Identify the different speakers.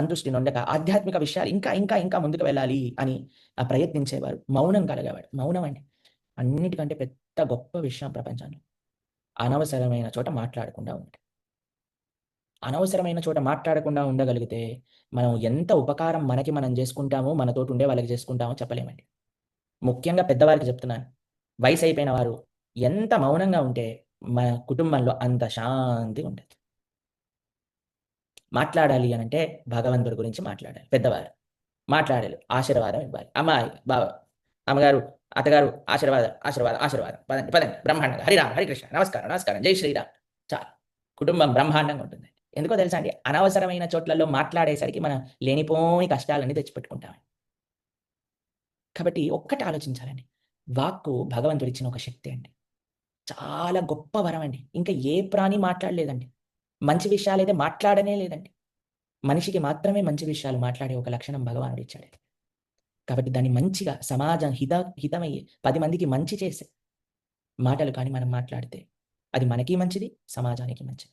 Speaker 1: సంతృష్టి నొందక ఆధ్యాత్మిక విషయాలు ఇంకా ఇంకా ఇంకా ముందుకు వెళ్ళాలి అని ఆ ప్రయత్నించేవారు. మౌనం కలగేవాడు. మౌనం అండి అన్నిటికంటే పెద్ద గొప్ప విషయం ప్రపంచంలో. అనవసరమైన చోట మాట్లాడకుండా ఉండటం. అనవసరమైన చోట మాట్లాడకుండా ఉండగలిగితే మనం ఎంత ఉపకారం మనకి మనం చేసుకుంటామో మనతోటి ఉండే వాళ్ళకి చేసుకుంటామో చెప్పలేమండి. ముఖ్యంగా పెద్దవారికి చెప్తున్నాను. వయసు అయిపోయిన వారు ఎంత మౌనంగా ఉంటే మన కుటుంబంలో అంత శాంతి ఉంటుంది మాట్లాడాలి అని అంటే భగవంతుడి గురించి మాట్లాడాలి. పెద్దవారు మాట్లాడాలి. ఆశీర్వాదం ఇవ్వాలి. అమ్మాయి బావ అమ్మగారు అత్తగారు ఆశీర్వాదం ఆశీర్వాదం ఆశీర్వాదం. పదండి పదండి. బ్రహ్మాండంగా. హరిరామ్ హరికృష్ణ నమస్కారం నమస్కారం. జై శ్రీరామ్. చాలు. కుటుంబం బ్రహ్మాండంగా ఉంటుంది. ఎందుకో తెలుసా అండి? అనవసరమైన చోట్లలో మాట్లాడేసరికి మనం లేనిపోని కష్టాలన్నీ తెచ్చిపెట్టుకుంటాం కాబట్టి ఒక్కటి ఆలోచించాలండి. వాక్కు భగవంతుడు ఇచ్చిన ఒక శక్తి అండి. చాలా గొప్ప వరం అండి. ఇంకా ఏ ప్రాణి మాట్లాడలేదండి. మంచి విషయాలు అయితే మాట్లాడనే లేదండి. మనిషికి మాత్రమే మంచి విషయాలు మాట్లాడే ఒక లక్షణం భగవానుడు ఇచ్చాడు కాబట్టి దాన్ని మంచిగా సమాజం హిత హితమయ్యే పది మందికి మంచి చేసే మాటలు కానీ మనం మాట్లాడితే అది మనకి మంచిది సమాజానికి మంచిది.